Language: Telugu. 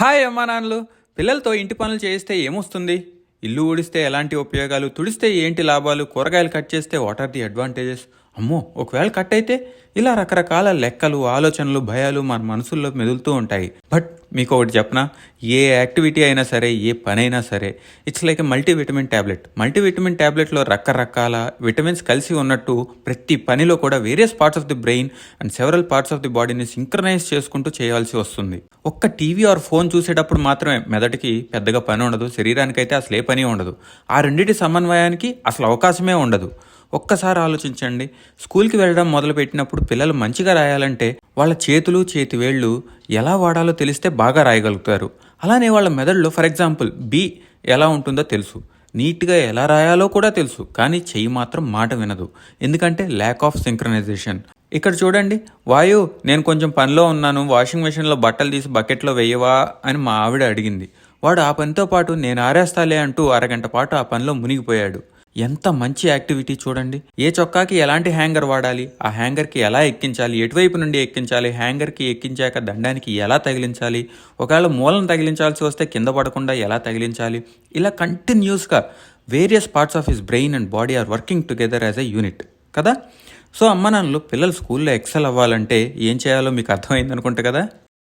హాయ్ అమ్మా నాన్నలు. పిల్లలతో ఇంటి పనులు చేయిస్తే ఏమొస్తుంది? ఇల్లు ఊడిస్తే ఎలాంటి ఉపయోగాలు? తుడిస్తే ఏంటి లాభాలు? కూరగాయలు కట్ చేస్తే వాట్ ఆర్ ది అడ్వాంటేజెస్? అమ్మో ఒకవేళ కట్ అయితే ఇలా రకరకాల లెక్కలు ఆలోచనలు భయాలు మన మనసుల్లో మెదులుతూ ఉంటాయి. బట్ మీకు ఒకటి చెప్పనా? ఏ యాక్టివిటీ అయినా సరే ఏ పని అయినా సరే it's like multivitamin tablet multivitamin ట్యాబ్లెట్లో రకరకాల విటమిన్స్ కలిసి ఉన్నట్టు ప్రతి పనిలో కూడా various parts of the brain and several parts of the బాడీని సింక్రనైజ్ చేసుకుంటూ చేయాల్సి వస్తుంది. ఒక్క టీవీ ఆర్ ఫోన్ చూసేటప్పుడు మాత్రమే మెదడుకి పెద్దగా పని ఉండదు శరీరానికైతే అసలు ఏ పని ఉండదు. ఆ రెండింటి సమన్వయానికి అసలు అవకాశమే ఉండదు. ఒక్కసారి ఆలోచించండి స్కూల్కి వెళ్ళడం మొదలుపెట్టినప్పుడు పిల్లలు మంచిగా రాయాలంటే వాళ్ళ చేతులు చేతి వేళ్ళు ఎలా వాడాలో తెలిస్తే బాగా రాయగలుగుతారు. అలానే వాళ్ళ మెదడులో ఫర్ ఎగ్జాంపుల్ బి ఎలా ఉంటుందో తెలుసు. నీట్గా ఎలా రాయాలో కూడా తెలుసు కానీ చెయ్యి మాత్రం మాట వినదు. ఎందుకంటే ల్యాక్ ఆఫ్ సింక్రనైజేషన్ ఇక్కడ చూడండి వాయు నేను కొంచెం పనిలో ఉన్నాను వాషింగ్ మెషిన్లో బట్టలు తీసి బకెట్లో వేయవా? అని మా ఆవిడ అడిగింది. వాడు ఆ పనితో పాటు నేను ఆరేస్తాలే అంటూ అరగంట పాటు ఆ పనిలో మునిగిపోయాడు. ఎంత మంచి యాక్టివిటీ చూడండి. ఏ చొక్కాకి ఎలాంటి హ్యాంగర్ వాడాలి? ఆ హ్యాంగర్కి ఎలా ఎక్కించాలి? ఎటువైపు నుండి ఎక్కించాలి? హ్యాంగర్కి ఎక్కించాక దండానికి ఎలా తగిలించాలి? ఒకవేళ మూలను తగిలించాల్సి వస్తే కింద పడకుండా ఎలా తగిలించాలి? ఇలా కంటిన్యూస్గా various parts of his brain and body are working together as a unit. కదా? సో అమ్మ నాన్నలు పిల్లలు స్కూల్లో ఎక్సెల్ అవ్వాలంటే ఏం చేయాలో మీకు అర్థమైంది అనుకుంటా కదా?